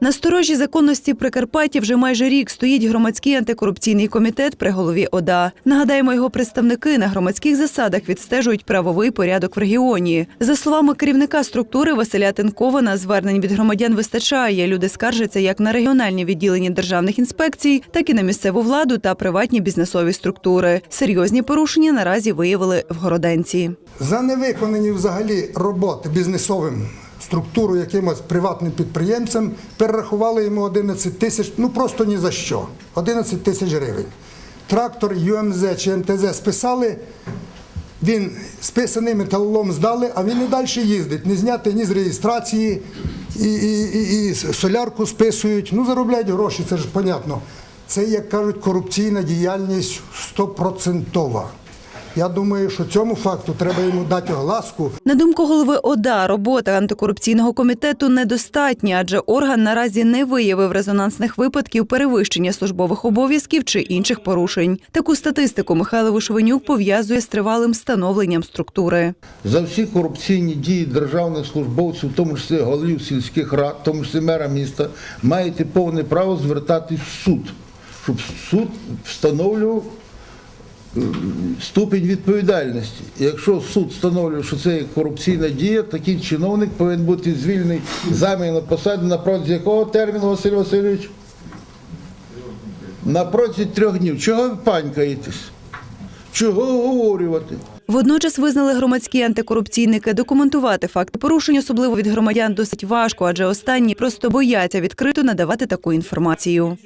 На сторожі законності Прикарпаття вже майже рік стоїть громадський антикорупційний комітет при голові ОДА. Нагадаємо, його представники на громадських засадах відстежують правовий порядок в регіоні. За словами керівника структури Василя Тенкова, на звернень від громадян вистачає. Люди скаржаться як на регіональні відділення державних інспекцій, так і на місцеву владу та приватні бізнесові структури. Серйозні порушення наразі виявили в Городенці. За невиконані взагалі роботи бізнесовим структурою якимось приватним підприємцем перерахували йому 11 тисяч, ну просто ні за що. 11 тисяч гривень. Трактор ЮМЗ чи МТЗ списали, він списаний металолом здали, а він і далі їздить. Не зняти ні з реєстрації, і, і, і, і солярку списують. Ну, заробляють гроші, це ж понятно. Це, як кажуть, корупційна діяльність стопроцентова. Я думаю, що цьому факту треба йому дати огласку. На думку голови ОДА, робота антикорупційного комітету недостатня, адже орган наразі не виявив резонансних випадків перевищення службових обов'язків чи інших порушень. Таку статистику Михайло Вишвенюк пов'язує з тривалим становленням структури. За всі корупційні дії державних службовців, в тому числі голів сільських рад, в тому числі мера міста, маєте повне право звертатись в суд, щоб суд встановлював ступінь відповідальності. Якщо суд встановлює, що це є корупційна дія, такий чиновник повинен бути звільнений замість на посаді на протязі якого терміну, Василь Васильович? На протязі трьох днів. Чого ви панькаєтесь? Чого оговорювати? Водночас визнали громадські антикорупційники документувати факти порушень, особливо від громадян, досить важко, адже останні просто бояться відкрито надавати таку інформацію.